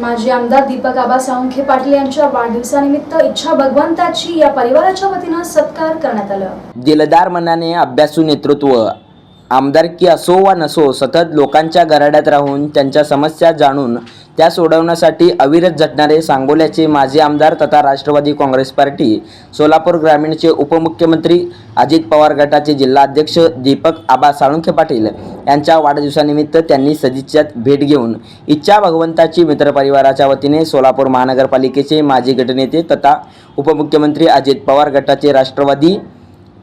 माजी आमदार दीपक आबा साळुंखे पाटील यांच्या वाढदिवसानिमित्त इच्छा भगवंताची या परिवाराच्या वतीनं सत्कार करण्यात आला. दिलदार मनाने अभ्यासू नेतृत्व आमदारकी असो वा नसो सतत लोकांच्या गराड्यात राहून त्यांच्या समस्या जाणून त्या सोडवण्यासाठी अविरत झटणारे सांगोल्याचे माजी आमदार तथा राष्ट्रवादी काँग्रेस पार्टी सोलापूर ग्रामीणचे उपमुख्यमंत्री अजित पवार गटाचे जिल्हाध्यक्ष दीपक आबा साळुंखे पाटील यांच्या वाढदिवसानिमित्त त्यांनी सदिच्छात भेट घेऊन इच्छा भगवंताची मित्रपरिवाराच्या वतीने सोलापूर महानगरपालिकेचे माजी गटनेते तथा उपमुख्यमंत्री अजित पवार गटाचे राष्ट्रवादी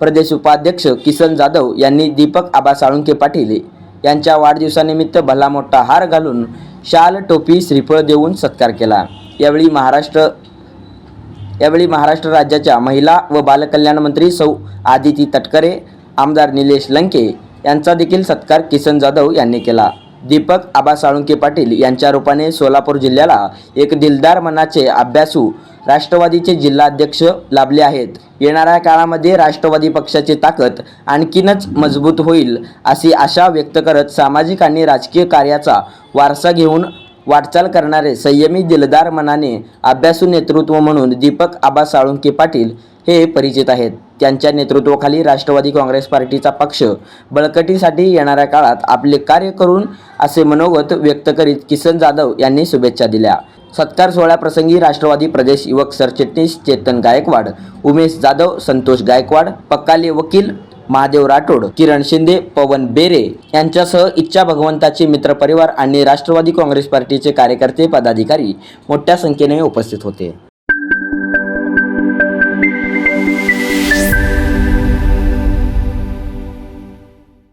प्रदेश उपाध्यक्ष किसन जाधव यांनी दीपक आबा साळुंखे पाटील यांच्या वाढदिवसानिमित्त भला मोठा हार घालून शाल टोपी श्रीफळ देऊन सत्कार केला. यावेळी महाराष्ट्र यावेळी महाराष्ट्र राज्याच्या महिला व बालकल्याण मंत्री सौ आदिती तटकरे आमदार निलेश लंके यांचा देखील सत्कार किसन जाधव यांनी केला. दीपक आबा साळुंके पाटील यांच्या रूपाने सोलापूर जिल्ह्याला एक दिलदार मनाचे अभ्यासू राष्ट्रवादीचे जिल्हाध्यक्ष लाभले आहेत. येणाऱ्या काळामध्ये राष्ट्रवादी पक्षाची ताकद आणखीनच मजबूत होईल अशी आशा व्यक्त करत सामाजिक आणि राजकीय कार्याचा वारसा घेऊन वाटचाल करणारे संयमी दिलदार मनाने अभ्यासू नेतृत्व म्हणून दीपक आबा साळुंके पाटील हे परिचित आहेत. त्यांच्या नेतृत्वाखाली राष्ट्रवादी काँग्रेस पार्टीचा पक्ष बळकटीसाठी येणाऱ्या काळात आपले कार्य करून असे मनोगत व्यक्त करीत किसन जाधव यांनी शुभेच्छा दिल्या. सत्कार सोहळ्याप्रसंगी राष्ट्रवादी प्रदेश युवक सरचिटणीस चेतन गायकवाड उमेश जाधव संतोष गायकवाड पक्काले वकील महादेव राठोड किरण शिंदे पवन बेरे यांच्यासह इच्छा भगवंताचे मित्रपरिवार आणि राष्ट्रवादी काँग्रेस पार्टीचे कार्यकर्ते पदाधिकारी मोठ्या संख्येने उपस्थित होते.